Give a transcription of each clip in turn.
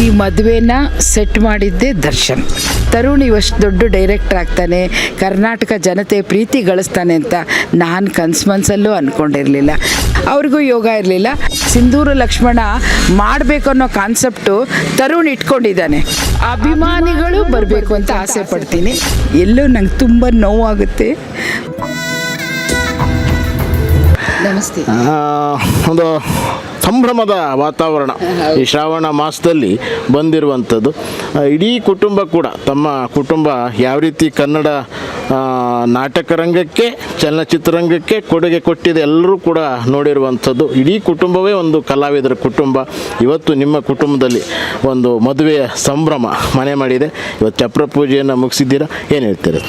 ಈ ಮದುವೆನ ಸೆಟ್ ಮಾಡಿದ್ದೆ ದರ್ಶನ್. ತರುಣ್ ಇವಷ್ಟು ದೊಡ್ಡ ಡೈರೆಕ್ಟರ್ ಆಗ್ತಾನೆ ಕರ್ನಾಟಕ ಜನತೆ ಪ್ರೀತಿ ಗಳಿಸ್ತಾನೆ ಅಂತ ನಾನು ಕನ್ಸು ಮನಸ್ಸಲ್ಲೂ ಅಂದ್ಕೊಂಡಿರಲಿಲ್ಲ ಅವ್ರಿಗೂ ಯೋಗ ಇರಲಿಲ್ಲ. ಸಿಂಧೂರು ಲಕ್ಷ್ಮಣ ಮಾಡಬೇಕು ಅನ್ನೋ ಕಾನ್ಸೆಪ್ಟು ತರುಣ್ ಇಟ್ಕೊಂಡಿದ್ದಾನೆ. ಅಭಿಮಾನಿಗಳು ಬರಬೇಕು ಅಂತ ಆಸೆ ಪಡ್ತೀನಿ. ಎಲ್ಲೋ ನಂಗೆ ತುಂಬ ನೋವಾಗುತ್ತೆ. ನಮಸ್ತೆ. ಒಂದು ಸಂಭ್ರಮದ ವಾತಾವರಣ ಈ ಶ್ರಾವಣ ಮಾಸದಲ್ಲಿ ಬಂದಿರುವಂಥದ್ದು. ಇಡೀ ಕುಟುಂಬ ಕೂಡ ತಮ್ಮ ಕುಟುಂಬ ಯಾವ ರೀತಿ ಕನ್ನಡ ನಾಟಕ ರಂಗಕ್ಕೆ ಚಲನಚಿತ್ರರಂಗಕ್ಕೆ ಕೊಡುಗೆ ಕೊಟ್ಟಿದೆ ಎಲ್ಲರೂ ಕೂಡ ನೋಡಿರುವಂಥದ್ದು. ಇಡೀ ಕುಟುಂಬವೇ ಒಂದು ಕಲಾವಿದರ ಕುಟುಂಬ. ಇವತ್ತು ನಿಮ್ಮ ಕುಟುಂಬದಲ್ಲಿ ಒಂದು ಮದುವೆಯ ಸಂಭ್ರಮ ಮನೆ ಮಾಡಿದೆ. ಇವತ್ತು ಚಪ್ರ ಪೂಜೆಯನ್ನು ಮುಗಿಸಿದ್ದೀರಾ? ಏನು ಹೇಳ್ತೀರಾ?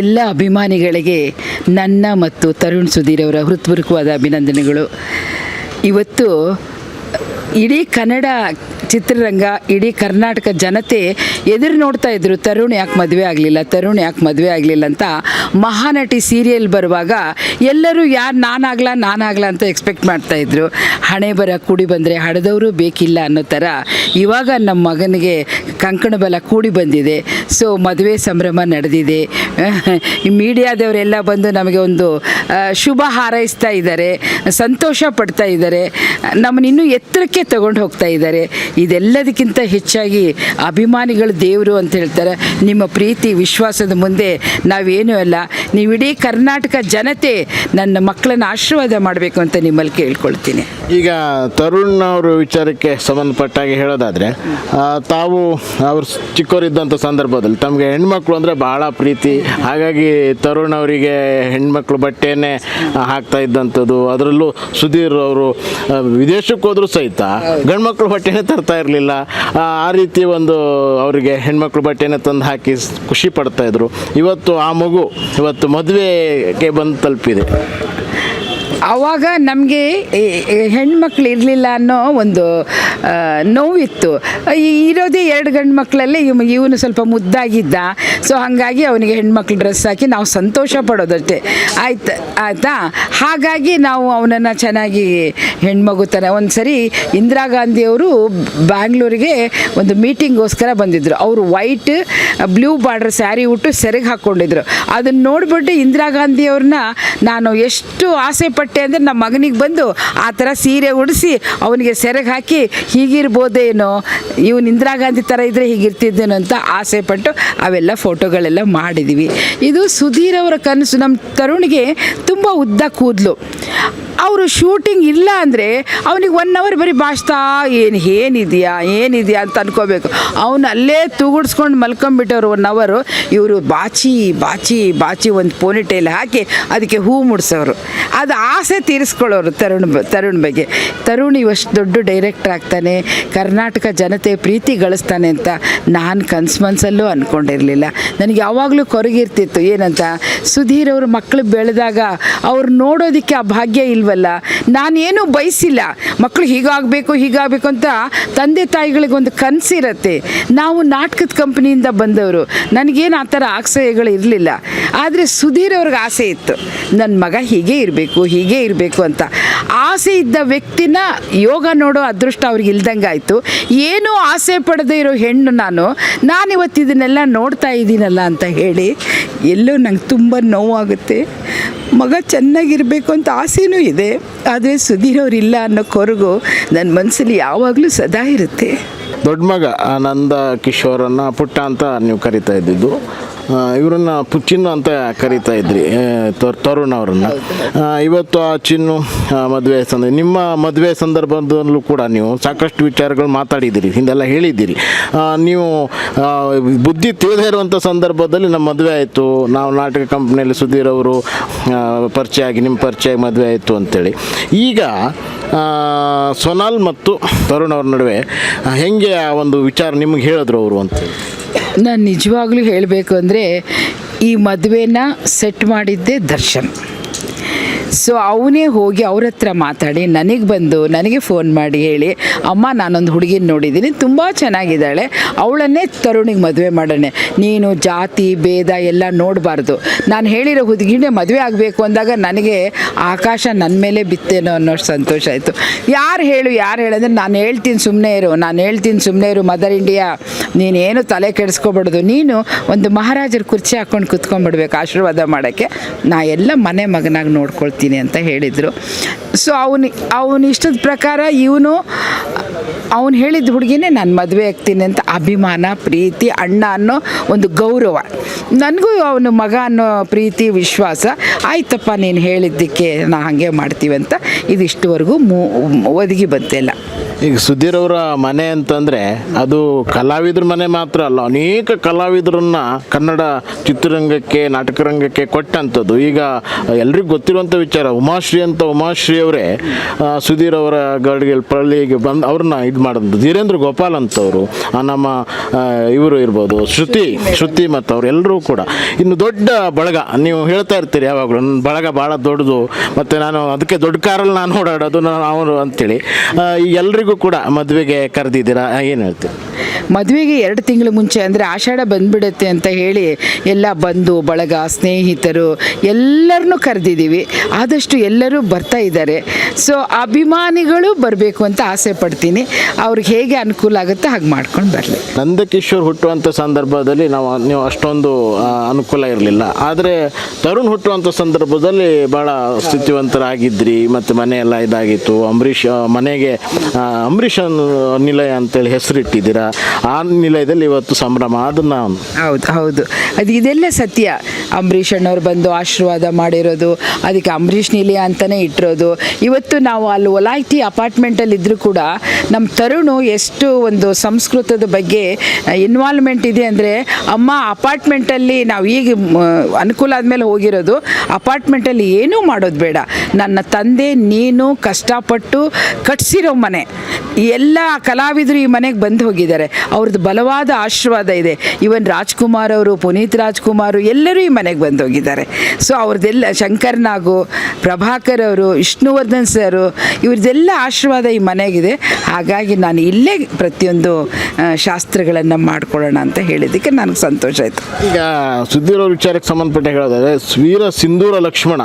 ಎಲ್ಲ ಅಭಿಮಾನಿಗಳಿಗೆ ನನ್ನ ಮತ್ತು ತರುಣ್ ಸುಧೀರ್ ಅವರ ಹೃತ್ಪೂರ್ವಕವಾದ ಅಭಿನಂದನೆಗಳು. ಇವತ್ತು ಇಡೀ ಕನ್ನಡ ಚಿತ್ರರಂಗ ಇಡೀ ಕರ್ನಾಟಕ ಜನತೆ ಎದುರು ನೋಡ್ತಾ ಇದ್ರು, ತರುಣ್ ಯಾಕೆ ಮದುವೆ ಆಗಲಿಲ್ಲ? ತರುಣ್ ಯಾಕೆ ಮದುವೆ ಆಗಲಿಲ್ಲ? ಅಂತ ಮಹಾನಟಿ ಸೀರಿಯಲ್ ಬರುವಾಗ ಎಲ್ಲರೂ, ಯಾರು ನಾನಾಗಲ್ಲ ನಾನಾಗಲ್ಲ ಅಂತ ಎಕ್ಸ್ಪೆಕ್ಟ್ ಮಾಡ್ತಾ ಇದ್ರು. ಹಣೆ ಬರ ಕೂಡಿ ಬಂದರೆ ಹಡದವರು ಬೇಕಿಲ್ಲ ಅನ್ನೋ ಥರ ಇವಾಗ ನಮ್ಮ ಮಗನಿಗೆ ಕಂಕಣ ಬಲ ಕೂಡಿ ಬಂದಿದೆ. ಸೊ ಮದುವೆ ಸಂಭ್ರಮ ನಡೆದಿದೆ. ಈ ಮೀಡಿಯಾದವರೆಲ್ಲ ಬಂದು ನಮಗೆ ಒಂದು ಶುಭ ಹಾರೈಸ್ತಾ ಇದ್ದಾರೆ, ಸಂತೋಷ ಪಡ್ತಾ ಇದ್ದಾರೆ. ನಮ್ಮನ್ನಿನ್ನೂ ಎತ್ತರಕ್ಕೆ ತಗೊಂಡು ಹೋಗ್ತಾ ಇದ್ದಾರೆ. ಇದೆಲ್ಲದಕ್ಕಿಂತ ಹೆಚ್ಚಾಗಿ ಅಭಿಮಾನಿಗಳು ದೇವರು ಅಂತ ಹೇಳ್ತಾರೆ. ನಿಮ್ಮ ಪ್ರೀತಿ ವಿಶ್ವಾಸದ ಮುಂದೆ ನಾವೇನೂ ಅಲ್ಲ. ನೀವು ಇಡೀ ಕರ್ನಾಟಕ ಜನತೆ ನನ್ನ ಮಕ್ಕಳನ್ನು ಆಶೀರ್ವಾದ ಮಾಡಬೇಕು ಅಂತ ನಿಮ್ಮಲ್ಲಿ ಕೇಳ್ಕೊಳ್ತೀನಿ. ಈಗ ತರುಣ್ ಅವರ ವಿಚಾರಕ್ಕೆ ಸಂಬಂಧಪಟ್ಟಾಗಿ ಹೇಳೋದಾದರೆ ತಾವು ಅವರು ಚಿಕ್ಕವರಿದ್ದಂಥ ಸಂದರ್ಭದಲ್ಲಿ ತಮಗೆ ಹೆಣ್ಮಕ್ಳು ಅಂದರೆ ಬಹಳ ಪ್ರೀತಿ. ಹಾಗಾಗಿ ತರುಣ್ ಅವರಿಗೆ ಹೆಣ್ಮಕ್ಳು ಬಟ್ಟೆಯೇ ಆ, ಹಾಕ್ತಾ ಇದ್ದಂಥದ್ದು. ಅದರಲ್ಲೂ ಸುಧೀರ್ ಅವರು ವಿದೇಶಕ್ಕೆ ಹೋದರೂ ಸಹಿತ ಗಂಡ್ಮಕ್ಳು ಬಟ್ಟೆನೇ ತರ್ತಾ ಇರಲಿಲ್ಲ. ಆ ರೀತಿ ಒಂದು ಅವರಿಗೆ ಹೆಣ್ಮಕ್ಳು ಬಟ್ಟೆನ ತಂದು ಹಾಕಿ ಖುಷಿ ಪಡ್ತಾ ಇದ್ರು. ಇವತ್ತು ಆ ಮಗು, ಇವತ್ತು ಮದುವೆಗೆ ಬಂದು ತಲುಪಿದೆ. ಆವಾಗ ನಮಗೆ ಹೆಣ್ಮಕ್ಳು ಇರಲಿಲ್ಲ ಅನ್ನೋ ಒಂದು ನೋವಿತ್ತು. ಇರೋದೇ ಎರಡು ಗಂಡು ಮಕ್ಕಳಲ್ಲೇ ಇವ್, ಇವನು ಸ್ವಲ್ಪ ಮುದ್ದಾಗಿದ್ದ. ಸೊ ಹಾಗಾಗಿ ಅವನಿಗೆ ಹೆಣ್ಮಕ್ಳು ಡ್ರೆಸ್ ಹಾಕಿ ನಾವು ಸಂತೋಷ ಪಡೋದಷ್ಟೇ. ಆಯ್ತು, ಆಯಿತಾ? ಹಾಗಾಗಿ ನಾವು ಅವನನ್ನು ಚೆನ್ನಾಗಿ ಹೆಣ್ಮಗು ಥರ ಒಂದು ಸರಿ ಇಂದಿರಾ ಗಾಂಧಿಯವರು ಬ್ಯಾಂಗ್ಳೂರಿಗೆ ಒಂದು ಮೀಟಿಂಗೋಸ್ಕರ ಬಂದಿದ್ದರು ಅವರು ವೈಟ್, ಬ್ಲೂ ಬಾರ್ಡರ್ ಸ್ಯಾರಿ ಉಟ್ಟು ಸೆರೆಗೆ ಹಾಕ್ಕೊಂಡಿದ್ರು. ಅದನ್ನು ನೋಡಿಬಿಟ್ಟು ಇಂದಿರಾ ಗಾಂಧಿಯವ್ರನ್ನ ನಾನು ಎಷ್ಟು ಆಸೆ ಪಟ್ಟೆ ಅಂದರೆ ನಮ್ಮ ಮಗನಿಗೆ ಬಂದು ಆ ಥರ ಸೀರೆ ಉಡಿಸಿ ಅವನಿಗೆ ಸೆರೆಗೆ ಹಾಕಿ ಹೀಗಿರ್ಬೋದೇನೋ ಇವನು ಇಂದಿರಾ ಗಾಂಧಿ ಥರ ಇದ್ದರೆ ಹೀಗಿರ್ತಿದ್ದೇನೋ ಅಂತ ಆಸೆ ಪಟ್ಟು ಅವೆಲ್ಲ ಫೋಟೋಗಳೆಲ್ಲ ಮಾಡಿದ್ವಿ. ಇದು ಸುಧೀರ್ ಅವರ ಕನಸು. ನಮ್ಮ ತರುಣಿಗೆ ತುಂಬ ಉದ್ದ ಕೂದಲು. ಅವರು ಶೂಟಿಂಗ್ ಇಲ್ಲ ಅಂದರೆ ಅವನಿಗೆ ಒನ್ ಅವರ್ ಬರೀ ಬಾಚ್ತಾ, ಏನು, ಏನಿದೆಯಾ ಏನಿದೆಯಾ ಅಂತ ಅನ್ಕೋಬೇಕು. ಅವನು ಅಲ್ಲೇ ತೂಗುಡ್ಸ್ಕೊಂಡು ಮಲ್ಕೊಂಬಿಟ್ಟವ್ರು ಒನ್ ಅವರು ಇವರು ಬಾಚಿ ಬಾಚಿ ಬಾಚಿ ಒಂದು ಪೋನಿಟೈಲ್ ಹಾಕಿ ಅದಕ್ಕೆ ಹೂ ಮುಡ್ಸೋರು. ಅದು ಆಸೆ ತೀರಿಸ್ಕೊಳ್ಳೋರು ತರುಣ್ ತರುಣ್ ಬಗ್ಗೆ. ತರುಣ್ ಇವಷ್ಟು ದೊಡ್ಡ ಡೈರೆಕ್ಟರ್ ಆಗ್ತಾನೆ, ಕರ್ನಾಟಕ ಜನತೆ ಪ್ರೀತಿ ಗಳಿಸ್ತಾನೆ ಅಂತ ನಾನು ಕನ್ಸು ಮನಸ್ಸಲ್ಲೂ ಅಂದ್ಕೊಂಡಿರಲಿಲ್ಲ ನನಗೆ ಯಾವಾಗಲೂ ಕೊರಗಿರ್ತಿತ್ತು, ಏನಂತ? ಸುಧೀರ್ ಅವರು ಮಕ್ಕಳು ಬೆಳೆದಾಗ ಅವ್ರು ನೋಡೋದಕ್ಕೆ ಆ ಭಾಗ್ಯ ಇಲ್ವಲ್ಲ? ನಾನೇನು ಬಯಸಿಲ್ಲ. ಮಕ್ಕಳು ಹೀಗಾಗಬೇಕು ಹೀಗಾಗಬೇಕು ಅಂತ ತಂದೆ ತಾಯಿಗಳಿಗೊಂದು ಕನಸಿರತ್ತೆ. ನಾವು ನಾಟಕದ ಕಂಪ್ನಿಯಿಂದ ಬಂದವರು. ನನಗೇನು ಆ ಥರ ಆಸೆಗಳು ಇರಲಿಲ್ಲ. ಆದರೆ ಸುಧೀರ್ ಅವ್ರಿಗೆ ಆಸೆ ಇತ್ತು. ನನ್ನ ಮಗ ಹೀಗೆ ಇರಬೇಕು, ಹೀಗೆ ಇರಬೇಕು ಅಂತ. ಆಸೆ ಇದ್ದ ವ್ಯಕ್ತಿನ ಯೋಗ ನೋಡೋ ಅದೃಷ್ಟ ಅವ್ರಿಗೆ ಇಲ್ದಂಗೆ ಆಯಿತು. ಏನೂ ಆಸೆ ಪಡದೇ ಇರೋ ಹೆಣ್ಣು ನಾನು ನಾನು ಇವತ್ತು ಇದನ್ನೆಲ್ಲ ನೋಡ್ತಾ ಇದ್ದೀನಲ್ಲ ಅಂತ ಹೇಳಿ, ಎಲ್ಲೋ ನಂಗೆ ತುಂಬ ನೋವಾಗುತ್ತೆ. ಮಗ ಚೆನ್ನಾಗಿರಬೇಕು ಅಂತ ಆಸೆನೂ ಇದೆ, ಆದರೆ ಸುಧೀರ್ ಇಲ್ಲ ಅನ್ನೋ ಕೊರಗು ನನ್ನ ಮನಸ್ಸಲ್ಲಿ ಯಾವಾಗಲೂ ಸದಾ ಇರುತ್ತೆ. ದೊಡ್ಡ ಮಗ, ಆನಂದ ಕಿಶೋರನ್ನು ಪುಟ್ಟ ಅಂತ ನೀವು ಕರಿತಾ ಇದ್ದಿದ್ದು. ಇವರನ್ನ ಪುಚ್ಚಿನ್ನು ಚಿನ್ನು ಅಂತ ಕರಿತಾ ಇದ್ರಿ ತರುಣ್ ಅವರನ್ನ. ಇವತ್ತು ಆ ಚಿನ್ನು ಮದುವೆ ಸಂದರ್ಭ ನಿಮ್ಮ ಮದುವೆ ಸಂದರ್ಭದಲ್ಲೂ ಕೂಡ ನೀವು ಸಾಕಷ್ಟು ವಿಚಾರಗಳು ಮಾತಾಡಿದ್ದೀರಿ, ಹಿಂದೆಲ್ಲ ಹೇಳಿದ್ದೀರಿ. ನೀವು ಬುದ್ಧಿ ತಿಳಿದೇ ಇರುವಂಥ ಸಂದರ್ಭದಲ್ಲಿ ನಮ್ಮ ಮದುವೆ ಆಯಿತು, ನಾವು ನಾಟಕ ಕಂಪ್ನಿಯಲ್ಲಿ ಸುಧೀರ್ ಅವರು ಪರಿಚಯ ಆಗಿ ನಿಮ್ಮ ಪರಿಚಯ ಆಗಿ ಮದುವೆ ಆಯಿತು ಅಂತೇಳಿ. ಈಗ ಸೊನಾಲ್ ಮತ್ತು ತರುಣ್ ಅವ್ರ ನಡುವೆ ಹೆಂಗೆ ಆ ಒಂದು ವಿಚಾರ ನಿಮ್ಗೆ ಹೇಳಿದ್ರು ಅವರು ಅಂತೇಳಿ? ನಾನು ನಿಜವಾಗ್ಲೂ ಹೇಳಬೇಕು ಅಂದರೆ ಈ ಮದುವೆನ ಸೆಟ್ ಮಾಡಿದ್ದೆ ದರ್ಶನ್. ಸೊ ಅವನೇ ಹೋಗಿ ಅವ್ರ ಹತ್ರ ಮಾತಾಡಿ, ನನಗೆ ಬಂದು ನನಗೆ ಫೋನ್ ಮಾಡಿ ಹೇಳಿ, ಅಮ್ಮ, ನಾನೊಂದು ಹುಡುಗಿನ ನೋಡಿದ್ದೀನಿ ತುಂಬ ಚೆನ್ನಾಗಿದ್ದಾಳೆ, ಅವಳನ್ನೇ ತರುಣಿಗೆ ಮದುವೆ ಮಾಡೋಣ. ನೀನು ಜಾತಿ, ಭೇದ ಎಲ್ಲ ನೋಡಬಾರ್ದು. ನಾನು ಹೇಳಿರೋ ಹುಡುಗಿನೇ ಮದುವೆ ಆಗಬೇಕು ಅಂದಾಗ ನನಗೆ ಆಕಾಶ ನನ್ನ ಮೇಲೆ ಬಿತ್ತೇನೋ ಅನ್ನೋ ಸಂತೋಷ ಆಯಿತು. ಯಾರು ಹೇಳು, ಯಾರು ಹೇಳಂದ್ರೆ ನಾನು ಹೇಳ್ತೀನಿ ಸುಮ್ಮನೆ ಇರು, ನಾನು ಹೇಳ್ತೀನಿ ಸುಮ್ಮನೆ ಇರು ಮದರ್ ಇಂಡಿಯಾ ನೀನೇನು ತಲೆ ಕೆಡಿಸ್ಕೊಬಾರ್ದು. ನೀನು ಒಂದು ಮಹಾರಾಜರ ಕುರ್ಚಿ ಹಾಕ್ಕೊಂಡು ಕುತ್ಕೊಂಡ್ಬಿಡ್ಬೇಕು ಆಶೀರ್ವಾದ ಮಾಡೋಕ್ಕೆ. ನಾ ಎಲ್ಲ ಮನೆ ಮಗನಾಗಿ ನೋಡ್ಕೊಳ್ತೀನಿ. ಅಂತ ಹೇಳಿದರು. ಸೊ ಅವನು, ಅವನ ಇಷ್ಟದ ಪ್ರಕಾರ ಇವನು, ಅವನು ಹೇಳಿದ ಹುಡುಗಿನೇ ನಾನು ಮದುವೆ ಆಗ್ತೀನಿ ಅಂತ ಅಭಿಮಾನ, ಪ್ರೀತಿ, ಅಣ್ಣ ಅನ್ನೋ ಒಂದು ಗೌರವ. ನನಗೂ ಅವನು ಮಗ ಅನ್ನೋ ಪ್ರೀತಿ, ವಿಶ್ವಾಸ, ಆಯ್ತಪ್ಪ, ನೀನು ಹೇಳಿದ್ದಕ್ಕೆ ನಾ ಹಾಗೆ ಮಾಡ್ತೀವಿ ಅಂತ ಇದಿಷ್ಟುವರೆಗೂ ಮೂ, ಒದಗಿ ಬಂತೆಲ್ಲ ಈಗ ಸುಧೀರ್ ಅವರ ಮನೆ ಅಂತಂದರೆ ಅದು ಕಲಾವಿದ್ರ ಮನೆ ಮಾತ್ರ ಅಲ್ಲ, ಅನೇಕ ಕಲಾವಿದರನ್ನ ಕನ್ನಡ ಚಿತ್ರರಂಗಕ್ಕೆ ನಾಟಕ ರಂಗಕ್ಕೆ ಕೊಟ್ಟಂಥದ್ದು. ಈಗ ಎಲ್ರಿಗೂ ಗೊತ್ತಿರುವಂಥ ವಿಚಾರ, ಉಮಾಶ್ರೀ ಅಂತ ಉಮಾಶ್ರೀ ಅವರೇ ಸುಧೀರ್ ಅವರ ಗರ್ಡ್ಗೆ ಪಳ್ಳಿಗೆ ಬಂದು ಅವ್ರನ್ನ ಇದು ಮಾಡಿದ್ದು ಧೀರೇಂದ್ರ ಗೋಪಾಲ್ ಅಂತವರು ನಮ್ಮ ಇವರು ಇರ್ಬೋದು, ಶ್ರುತಿ ಶ್ರುತಿ ಮತ್ತು ಅವರೆಲ್ಲರೂ ಕೂಡ. ಇನ್ನು ದೊಡ್ಡ ಬಳಗ, ನೀವು ಹೇಳ್ತಾ ಇರ್ತೀರಿ ಯಾವಾಗಲೂ, ನನ್ನ ಬಳಗ ಭಾಳ ದೊಡ್ಡದು, ಮತ್ತು ನಾನು ಅದಕ್ಕೆ ದೊಡ್ಡ ಕಾರಲ್ಲಿ ನಾನು ಓಡಾಡೋದು, ನಾನು ಅವರು ಅಂತೇಳಿ. ಎಲ್ರಿಗೂ ಕೂಡ ಮದುವೆಗೆ ಕರೆದಿದ್ದೀರಾ? ಏನು ಹೇಳ್ತೀರಿ? ಮದುವೆಗೆ ಎರಡು ತಿಂಗಳು ಮುಂಚೆ ಅಂದರೆ ಆಷಾಢ ಬಂದ್ಬಿಡುತ್ತೆ ಅಂತ ಹೇಳಿ ಎಲ್ಲ ಬಂಧು, ಬಳಗ, ಸ್ನೇಹಿತರು ಎಲ್ಲರನ್ನೂ ಕರೆದಿದ್ದೀವಿ. ಆದಷ್ಟು ಎಲ್ಲರೂ ಬರ್ತಾ ಇದ್ದಾರೆ. ಸೊ ಅಭಿಮಾನಿಗಳು ಬರಬೇಕು ಅಂತ ಆಸೆ ಪಡ್ತೀನಿ. ಅವ್ರಿಗೆ ಹೇಗೆ ಅನುಕೂಲ ಆಗುತ್ತೆ ಹಾಗೆ ಮಾಡ್ಕೊಂಡು ಬರಲಿ. ನಂದಕಿಶೋರ್ ಹುಟ್ಟುವಂಥ ಸಂದರ್ಭದಲ್ಲಿ ನಾವು, ನೀವು ಅಷ್ಟೊಂದು ಅನುಕೂಲ ಇರಲಿಲ್ಲ. ಆದರೆ ತರುಣ್ ಹುಟ್ಟುವಂಥ ಸಂದರ್ಭದಲ್ಲಿ ಭಾಳ ಸ್ಥಿತಿವಂತರಾಗಿದ್ದಿರಿ ಮತ್ತು ಮನೆಯೆಲ್ಲ ಇದಾಗಿತ್ತು. ಅಂಬರೀಷ್ ಮನೆಗೆ ಅಂಬರೀಷ್ ನಿಲಯ ಅಂತೇಳಿ ಹೆಸರಿಟ್ಟಿದ್ದೀರಾ. ಆ ನಿಲಯದಲ್ಲಿ ಇವತ್ತು ಸಂಭ್ರಮ. ಅದನ್ನು ಹೌದು ಹೌದು. ಅದು ಇದೆಲ್ಲ ಸತ್ಯ. ಅಂಬರೀಷ್ ಅಣ್ಣವ್ರು ಬಂದು ಆಶೀರ್ವಾದ ಮಾಡಿರೋದು, ಅದಕ್ಕೆ ಅಂಬರೀಷ್ ನಿಲಯ ಅಂತಲೇ ಇಟ್ಟಿರೋದು. ಇವತ್ತು ನಾವು ಅಲ್ಲಿ ಒಲಾಯ್ತಿ ಅಪಾರ್ಟ್ಮೆಂಟಲ್ಲಿ ಇದ್ದರೂ ಕೂಡ ನಮ್ಮ ತರುಣು ಎಷ್ಟು ಒಂದು ಸಂಸ್ಕೃತದ ಬಗ್ಗೆ ಇನ್ವಾಲ್ವ್ಮೆಂಟ್ ಇದೆ ಅಂದರೆ ಅಮ್ಮ ಅಪಾರ್ಟ್ಮೆಂಟಲ್ಲಿ ನಾವು ಈಗ ಅನುಕೂಲ ಆದಮೇಲೆ ಹೋಗಿರೋದು ಅಪಾರ್ಟ್ಮೆಂಟಲ್ಲಿ ಏನೂ ಮಾಡೋದು ಬೇಡ. ನನ್ನ ತಂದೆ ನೀನು ಕಷ್ಟಪಟ್ಟು ಕಟ್ಸಿರೋ ಮನೆ. ಎಲ್ಲ ಕಲಾವಿದರು ಈ ಮನೆಗೆ ಬಂದು ಹೋಗಿದ್ದಾರೆ. ಅವ್ರದ್ದು ಬಲವಾದ ಆಶೀರ್ವಾದ ಇದೆ. ಇವನ್ ರಾಜ್ಕುಮಾರ್ ಅವರು, ಪುನೀತ್ ರಾಜ್ಕುಮಾರ್ ಎಲ್ಲರೂ ಈ ಮನೆಗೆ ಬಂದು ಹೋಗಿದ್ದಾರೆ. ಸೊ ಅವ್ರದ್ದೆಲ್ಲ ಶಂಕರ್ ನಾಗು, ಪ್ರಭಾಕರ್ ಅವರು, ವಿಷ್ಣುವರ್ಧನ್ ಸರ್, ಇವ್ರದ್ದೆಲ್ಲ ಆಶೀರ್ವಾದ ಈ ಮನೆಗಿದೆ. ಹಾಗಾಗಿ ನಾನು ಇಲ್ಲೇ ಪ್ರತಿಯೊಂದು ಶಾಸ್ತ್ರಗಳನ್ನು ಮಾಡ್ಕೊಳ್ಳೋಣ ಅಂತ ಹೇಳಿದ್ದಕ್ಕೆ ನನಗೆ ಸಂತೋಷ ಆಯಿತು. ಈಗ ಸುದ್ದಿರೋ ವಿಚಾರಕ್ಕೆ ಸಂಬಂಧಪಟ್ಟ ಹೇಳೋದಾದ್ರೆ, ವೀರ ಸಿಂಧೂರ ಲಕ್ಷ್ಮಣ,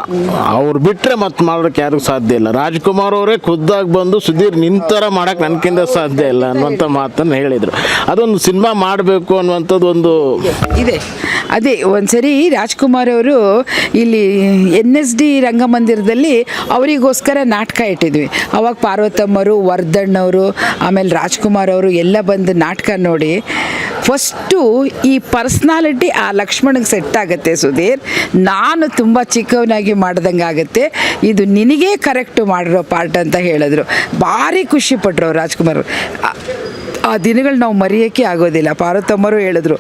ಅವ್ರು ಬಿಟ್ಟರೆ ಮತ್ತೆ ಮಾಡೋಕ್ಕೆ ಯಾರಿಗೂ ಸಾಧ್ಯ ಇಲ್ಲ. ರಾಜ್ಕುಮಾರ್ ಅವರೇ ಖುದ್ದಾಗಿ ಬಂದು ಸುಧೀರ್ ನಿಂತರ ಮಾಡೋಕ್ಕೆ ನನಗಿಂತ ಸಾಧ್ಯ ಇಲ್ಲ ಅನ್ನುವಂಥ ಮಾತನ್ನು ಹೇಳಿದರು. ಅದೊಂದು ಸಿನಿಮಾ ಮಾಡಬೇಕು ಅನ್ನುವಂಥದ್ದು ಒಂದು ಇದೆ. ಅದೇ, ಒಂದ್ಸರಿ ರಾಜ್ಕುಮಾರ್ ಅವರು ಇಲ್ಲಿ ಎನ್ ಎಸ್ ಡಿ ರಂಗಮಂದಿರದಲ್ಲಿ ಅವರಿಗೋಸ್ಕರ ನಾಟಕ ಇಟ್ಟಿದ್ವಿ. ಅವಾಗ ಪಾರ್ವತಮ್ಮರು, ವರ್ಧಣ್ಣವರು, ಆಮೇಲೆ ರಾಜ್ಕುಮಾರ್ ಅವರು ಎಲ್ಲ ಬಂದು ನಾಟಕ ನೋಡಿ, ಫಸ್ಟು ಈ ಪರ್ಸ್ನಾಲಿಟಿ ಆ ಲಕ್ಷ್ಮಣಿಗೆ ಸೆಟ್ ಆಗುತ್ತೆ ಸುಧೀರ್. ನಾನು ತುಂಬ ಚಿಕ್ಕವನಾಗಿ ಮಾಡ್ದಂಗೆ ಆಗುತ್ತೆ. ಇದು ನಿನಗೇ ಕರೆಕ್ಟು ಮಾಡಿರೋ ಪಾರ್ಟ್ ಅಂತ ಹೇಳಿದ್ರು. ಭಾರಿ ಖುಷಿ ಪಟ್ರು ಅವ್ರು ರಾಜ್ಕುಮಾರ್. ಆ- ದಿನಗಳು ನಾವು ಮರೆಯೋಕ್ಕೆ ಆಗೋದಿಲ್ಲ. ಪಾರ್ವತಮ್ಮರು ಹೇಳಿದ್ರು,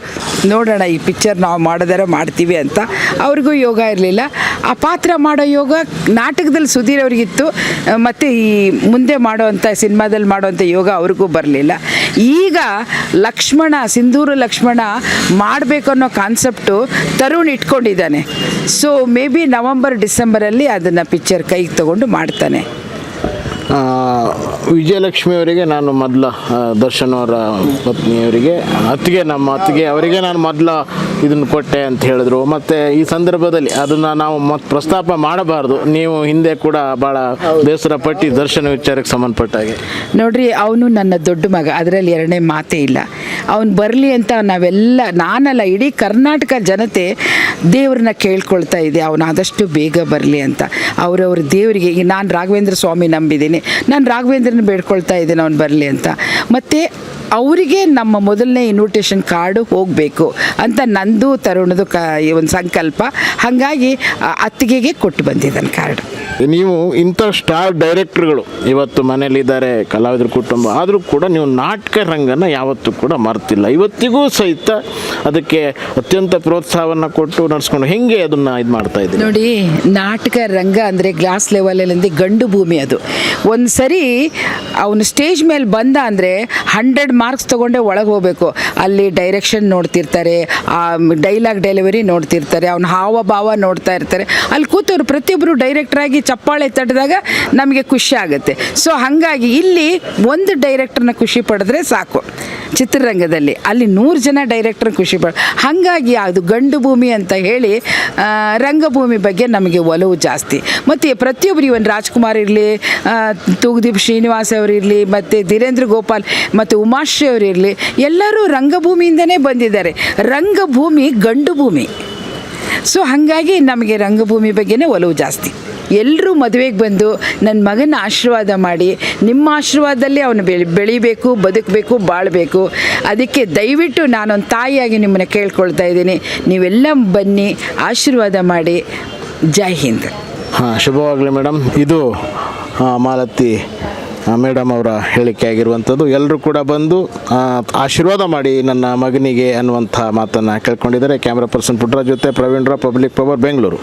ನೋಡೋಣ, ಈ ಪಿಕ್ಚರ್ ನಾವು ಮಾಡೋದಾರ ಮಾಡ್ತೀವಿ ಅಂತ. ಅವ್ರಿಗೂ ಯೋಗ ಇರಲಿಲ್ಲ. ಆ ಪಾತ್ರ ಮಾಡೋ ಯೋಗ ನಾಟಕದಲ್ಲಿ ಸುಧೀರ್ ಅವ್ರಿಗಿತ್ತು. ಮತ್ತು ಈ ಮುಂದೆ ಮಾಡೋವಂಥ ಸಿನಿಮಾದಲ್ಲಿ ಮಾಡೋವಂಥ ಯೋಗ ಅವ್ರಿಗೂ ಬರಲಿಲ್ಲ. ಈಗ ಲಕ್ಷ್ಮಣ, ಸಿಂಧೂರು ಲಕ್ಷ್ಮಣ ಮಾಡಬೇಕು ಅನ್ನೋ ಕಾನ್ಸೆಪ್ಟು ತರುಣ್ ಇಟ್ಕೊಂಡಿದ್ದಾನೆ. ಸೊ ಮೇ ಬಿ ನವಂಬರ್ ಡಿಸೆಂಬರಲ್ಲಿ ಅದನ್ನು ಪಿಕ್ಚರ್ ಕೈಗೆ ತಗೊಂಡು ಮಾಡ್ತಾನೆ. ವಿಜಯಲಕ್ಷ್ಮಿ ಅವರಿಗೆ ನಾನು ಮೊದಲ ದರ್ಶನ್ ಅವರ ಪತ್ನಿಯವರಿಗೆ ಅತ್ತಿಗೆ ನಮ್ಮ ಅತ್ತಿಗೆ ಅವರಿಗೆ ನಾನು ಮೊದಲ ಇದನ್ನು ಕೊಟ್ಟೆ ಅಂತ ಹೇಳಿದ್ರು. ಮತ್ತು ಈ ಸಂದರ್ಭದಲ್ಲಿ ಅದನ್ನು ನಾವು ಮತ್ತೆ ಪ್ರಸ್ತಾಪ ಮಾಡಬಾರ್ದು. ನೀವು ಹಿಂದೆ ಕೂಡ ಭಾಳ ಬೇಸರ ಪಟ್ಟಿ ದರ್ಶನ ವಿಚಾರಕ್ಕೆ ಸಂಬಂಧಪಟ್ಟ ಹಾಗೆ. ನೋಡ್ರಿ ಅವನು ನನ್ನ ದೊಡ್ಡ ಮಗ ಅದರಲ್ಲಿ ಎರಡನೇ ಮಾತೇ ಇಲ್ಲ. ಅವನು ಬರಲಿ ಅಂತ ನಾವೆಲ್ಲ ನಾನಲ್ಲ ಇಡೀ ಕರ್ನಾಟಕ ಜನತೆ ದೇವ್ರನ್ನ ಕೇಳ್ಕೊಳ್ತಾ ಇದೆ, ಅವನು ಆದಷ್ಟು ಬೇಗ ಬರಲಿ ಅಂತ. ಅವರವ್ರ ದೇವರಿಗೆ ಈಗ ನಾನು ರಾಘವೇಂದ್ರ ಸ್ವಾಮಿ ನಂಬಿದ್ದೀನಿ, ನಾನು ರಾಘವೇಂದ್ರನ ಬೇಡ್ಕೊಳ್ತಾ ಇದ್ದೀನಿ, ಅವ್ನು ಬರಲಿ ಅಂತ. ಮತ್ತು ಅವರಿಗೆ ನಮ್ಮ ಮೊದಲನೇ ಇನ್ವಿಟೇಷನ್ ಕಾರ್ಡು ಹೋಗಬೇಕು ಅಂತ ನಂದು ತರುಣದು ಕ ಒಂದು ಸಂಕಲ್ಪ. ಹಾಗಾಗಿ, ಅತ್ತಿಗೆಗೆ ಕೊಟ್ಟು ಬಂದಿದ್ದಾನೆ ಕಾರ್ಡ್ ನೀವು ಇಂಥ ಸ್ಟಾರ್ ಡೈರೆಕ್ಟರ್ಗಳು ಇವತ್ತು ಮನೇಲಿದ್ದಾರೆ ಕಲಾವಿದ್ರ ಕುಟುಂಬ, ಆದರೂ ಕೂಡ ನೀವು ನಾಟಕ ರಂಗನ ಯಾವತ್ತೂ ಕೂಡ ಮರ್ತಿಲ್ಲ. ಇವತ್ತಿಗೂ ಸಹಿತ ಅದಕ್ಕೆ ಅತ್ಯಂತ ಪ್ರೋತ್ಸಾಹವನ್ನು ಕೊಟ್ಟು ನಡೆಸ್ಕೊಂಡು ಹೆಂಗೆ ಅದನ್ನು ಇದು ಮಾಡ್ತಾ ಇದ್ದೀವಿ ನೋಡಿ, ನಾಟಕ ರಂಗ ಅಂದರೆ ಗ್ಲಾಸ್ ಲೆವೆಲಲ್ಲಿ ಗಂಡು ಭೂಮಿ ಅದು. ಒಂದು ಸರಿ ಅವನು ಸ್ಟೇಜ್ ಮೇಲೆ ಬಂದ ಅಂದರೆ ಹಂಡ್ರೆಡ್ ಮಾರ್ಕ್ಸ್ ತೊಗೊಂಡೆ ಒಳಗೆ ಹೋಗಬೇಕು. ಅಲ್ಲಿ ಡೈರೆಕ್ಷನ್ ನೋಡ್ತಿರ್ತಾರೆ, ಆ ಡೈಲಾಗ್ ಡೆಲಿವರಿ ನೋಡ್ತಿರ್ತಾರೆ, ಅವನ ಹಾವಭಾವ ನೋಡ್ತಾ ಇರ್ತಾರೆ. ಅಲ್ಲಿ ಕೂತವ್ರು ಪ್ರತಿಯೊಬ್ಬರು ಡೈರೆಕ್ಟ್ರಾಗಿ ಚಪ್ಪಾಳೆ ತಟ್ಟಿದಾಗ ನಮಗೆ ಖುಷಿ ಆಗುತ್ತೆ. ಸೊ ಹಾಗಾಗಿ ಇಲ್ಲಿ ಒಂದು ಡೈರೆಕ್ಟರ್ನ ಖುಷಿ ಪಡೆದ್ರೆ ಸಾಕು. ಚಿತ್ರರಂಗದಲ್ಲಿ ಅಲ್ಲಿ ನೂರು ಜನ ಡೈರೆಕ್ಟರ್ ಖುಷಿ ಪಡ, ಹಾಗಾಗಿ ಅದು ಗಂಡು ಭೂಮಿ ಅಂತ ಹೇಳಿ ರಂಗಭೂಮಿ ಬಗ್ಗೆ ನಮಗೆ ಒಲವು ಜಾಸ್ತಿ. ಮತ್ತು ಪ್ರತಿಯೊಬ್ಬರು ಇವನ್ ರಾಜ್ಕುಮಾರ್ ಇರಲಿ ತೂಗುದೀಪ್ ಶ್ರೀನಿವಾಸ್ ಅವರಿರಲಿ ಮತ್ತು ಧೀರೇಂದ್ರ ಗೋಪಾಲ್, ಮತ್ತು ಉಮಾಶ್ರೀ ಅವರಿರಲಿ ಎಲ್ಲರೂ ರಂಗಭೂಮಿಯಿಂದನೇ ಬಂದಿದ್ದಾರೆ. ರಂಗಭೂಮಿ ಗಂಡು ಭೂಮಿ. ಸೊ ಹಾಗಾಗಿ ನಮಗೆ ರಂಗಭೂಮಿ ಬಗ್ಗೆನೇ ಒಲವು ಜಾಸ್ತಿ. ಎಲ್ಲರೂ ಮದುವೆಗೆ ಬಂದು ನನ್ನ ಮಗನ ಆಶೀರ್ವಾದ ಮಾಡಿ, ನಿಮ್ಮ ಆಶೀರ್ವಾದದಲ್ಲಿ ಅವನು ಬೆಳಿ, ಬೆಳಿಬೇಕು, ಬದುಕಬೇಕು, ಬಾಳಬೇಕು. ಅದಕ್ಕೆ ದಯವಿಟ್ಟು ನಾನೊಂದು ತಾಯಿಯಾಗಿ ನಿಮ್ಮನ್ನು ಕೇಳ್ಕೊಳ್ತಾ ಇದ್ದೀನಿ. ನೀವೆಲ್ಲ ಬನ್ನಿ, ಆಶೀರ್ವಾದ ಮಾಡಿ. ಜೈ ಹಿಂದ್. ಹಾಂ, ಶುಭವಾಗಲಿ ಮೇಡಮ್ ಇದು ಮಾಲತಿ ಮೇಡಮ್ ಅವರ ಹೇಳಿಕೆ ಆಗಿರುವಂಥದ್ದು. ಎಲ್ಲರೂ ಕೂಡ ಬಂದು ಆಶೀರ್ವಾದ ಮಾಡಿ ನನ್ನ ಮಗನಿಗೆ ಅನ್ನುವಂಥ ಮಾತನ್ನು ಕೇಳ್ಕೊಂಡಿದ್ದಾರೆ. ಕ್ಯಾಮ್ರಾ ಪರ್ಸನ್ ಪುಟ್ಟರಾಜ್ ಜೊತೆ ಪ್ರವೀಣ್ ರಾವ್, ಪಬ್ಲಿಕ್ ಪವರ್, ಬೆಂಗಳೂರು.